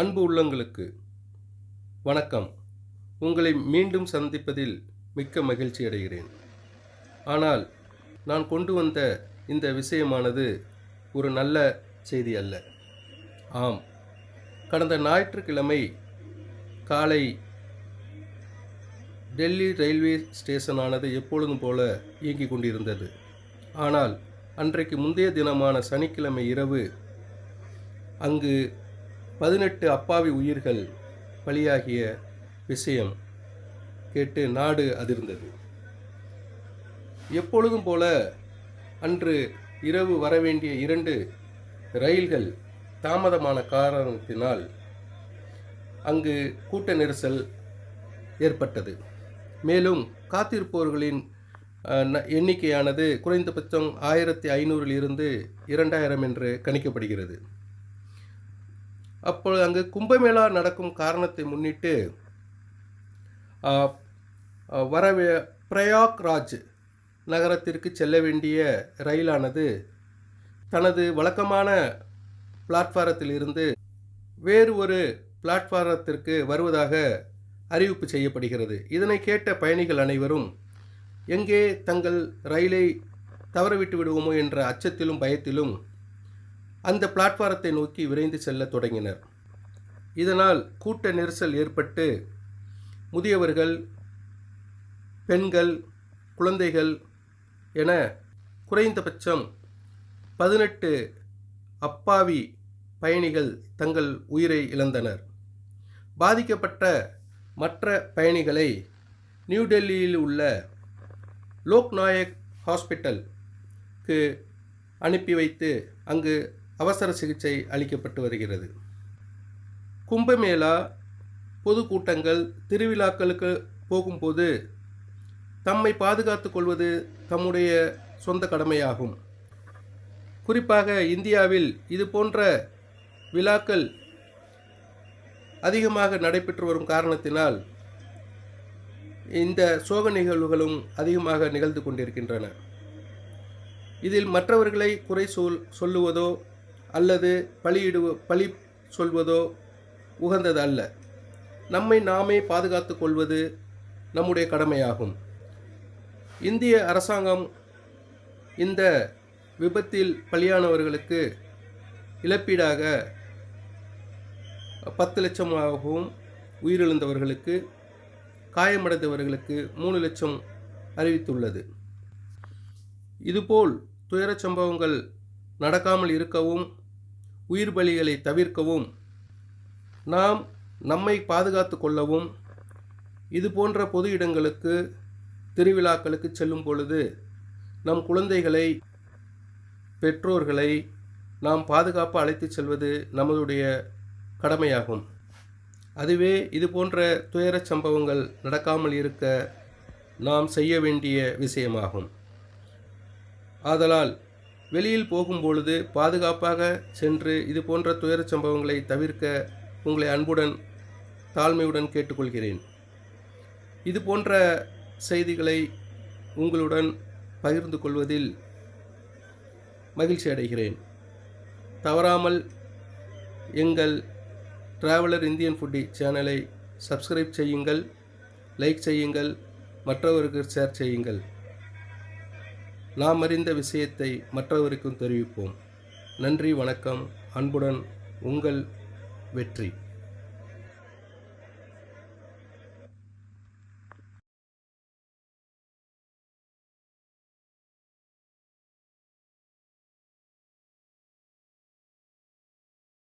அன்பு உள்ளங்களுக்கு வணக்கம். உங்களை மீண்டும் சந்திப்பதில் மிக்க மகிழ்ச்சி அடைகிறேன். ஆனால் நான் கொண்டு வந்த இந்த விஷயமானது ஒரு நல்ல செய்தி அல்ல. ஆம் கடந்த ஞாயிற்றுக்கிழமை காலை டெல்லி ரயில்வே ஸ்டேஷனானது எப்பொழுதும் போல இயங்கிக் கொண்டிருந்தது. ஆனால் அன்றைக்கு முந்தைய தினமான சனிக்கிழமை இரவு அங்கு பதினெட்டு அப்பாவி உயிர்கள் பலியாகிய விஷயம் கேட்டு நாடு அதிர்ந்தது. எப்பொழுதும் போல அன்று இரவு வரவேண்டிய இரண்டு ரயில்கள் தாமதமான காரணத்தினால் அங்கு கூட்ட நெரிசல் ஏற்பட்டது. மேலும் காத்திருப்பவர்களின் எண்ணிக்கையானது குறைந்தபட்சம் ஆயிரத்தி ஐநூறில் இருந்து இரண்டாயிரம் என்று கணிக்கப்படுகிறது. அப்பொழுது அங்கு கும்பமேளா நடக்கும் காரணத்தை முன்னிட்டு அஹ், வரவே பிரயாக்ராஜ் நகரத்திற்கு செல்ல வேண்டிய ரயிலானது தனது வழக்கமான பிளாட்ஃபாரத்தில் இருந்து வேறு ஒரு பிளாட்ஃபாரத்திற்கு வருவதாக அறிவிப்பு செய்யப்படுகிறது. இதனை கேட்ட பயணிகள் அனைவரும் எங்கே தங்கள் ரயிலை தவறவிட்டு விடுவோமோ என்ற அச்சத்திலும் பயத்திலும் அந்த பிளாட்பாரத்தை நோக்கி விரைந்து செல்லத் தொடங்கினர். இதனால் கூட்ட நெரிசல் ஏற்பட்டு முதியவர்கள் பெண்கள் குழந்தைகள் என குறைந்தபட்சம் பதினெட்டு அப்பாவி பயணிகள் தங்கள் உயிரை இழந்தனர். பாதிக்கப்பட்ட மற்ற பயணிகளை நியூ டெல்லியில் உள்ள லோக்நாயக் ஹாஸ்பிட்டலுக்கு அனுப்பி வைத்து அங்கு அவசர சிகிச்சை அளிக்கப்பட்டு வருகிறது. கும்பமேளா பொதுக்கூட்டங்கள் திருவிழாக்களுக்கு போகும்போது தம்மை பாதுகாத்து கொள்வது தம்முடைய சொந்த கடமையாகும். குறிப்பாக இந்தியாவில் இது போன்ற விழாக்கள் அதிகமாக நடைபெற்று வரும் காரணத்தினால் இந்த சோக நிகழ்வுகளும் அதிகமாக நிகழ்ந்து கொண்டிருக்கின்றன. இதில் மற்றவர்களை குறை சொல் சொல்லுவதோ அல்லது பலியிடுவ பழி சொல்வதோ உகந்தது அல்ல நம்மை நாமே பாதுகாத்து கொள்வது நம்முடைய கடமையாகும். இந்திய அரசாங்கம் இந்த விபத்தில் பலியானவர்களுக்கு இழப்பீடாக பத்து லட்சமாகவும் உயிரிழந்தவர்களுக்கு காயமடைந்தவர்களுக்கு மூணு லட்சம் அறிவித்துள்ளது. இதுபோல் துயரச் சம்பவங்கள் நடக்காமல் இருக்கவும் உயிர் பலிகளை தவிர்க்கவும் நாம் நம்மை பாதுகாத்து கொள்ளவும் இது போன்ற பொது இடங்களுக்கு திருவிழாக்களுக்கு செல்லும் பொழுது நம் குழந்தைகளை பெற்றோர்களை நாம் பாதுகாப்பு அழைத்து செல்வது நமதுடைய கடமையாகும். அதுவே இது போன்ற துயரச் சம்பவங்கள் நடக்காமல் இருக்க நாம் செய்ய வேண்டிய விஷயமாகும். ஆதலால் வெளியில் போகும்பொழுது பாதுகாப்பாக சென்று இது போன்ற துயரச் சம்பவங்களை தவிர்க்க உங்களை அன்புடன் தாழ்மையுடன் கேட்டுக்கொள்கிறேன். இது போன்ற செய்திகளை உங்களுடன் பகிர்ந்து கொள்வதில் மகிழ்ச்சி அடைகிறேன். தவறாமல் எங்கள் டிராவலர் இந்தியன் ஃபுட்டி சேனலை சப்ஸ்கிரைப் செய்யுங்கள் லைக் செய்யுங்கள் மற்றவருக்கு ஷேர் செய்யுங்கள். நாம் அறிந்த விஷயத்தை மற்றவருக்கும் தெரிவிப்போம். நன்றி வணக்கம். அன்புடன் உங்கள் வெற்றி.